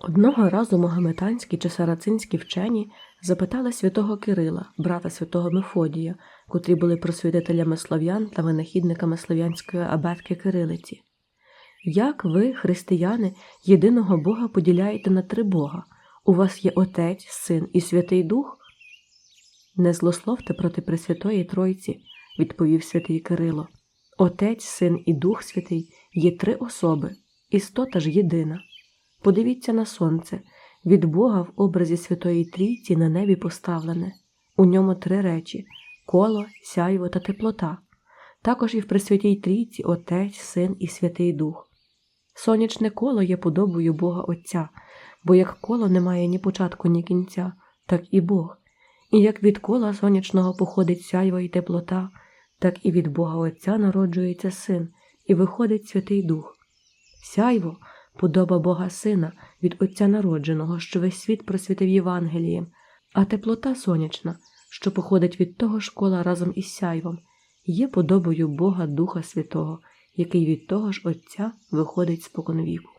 Одного разу могометанські чи сарацинські вчені запитали святого Кирила, брата святого Мефодія, котрі були просвітителями слов'ян та винахідниками слов'янської абетки Кирилиці. Як ви, християни, єдиного Бога поділяєте на три Бога? У вас є Отець, Син і Святий Дух? Не злословте проти Пресвятої Тройці, відповів святий Кирило. Отець, Син і Дух Святий є три особи, істота ж єдина. Подивіться на сонце, від Бога в образі Святої Трійці на небі поставлене. У ньому три речі коло, сяйво та теплота. Також і в Пресвятій Трійці Отець, Син і Святий Дух. Сонячне коло є подобою Бога Отця, бо як коло не має ні початку, ні кінця, так і Бог. І як від кола сонячного походить сяйво і теплота, так і від Бога Отця народжується син, і виходить Святий Дух. Сяйво подоба Бога Сина від Отця народженого, що весь світ просвітив Євангелієм, а теплота сонячна, що походить від того ж кола разом із сяйвом, є подобою Бога Духа Святого, який від того ж Отця виходить споконвіку.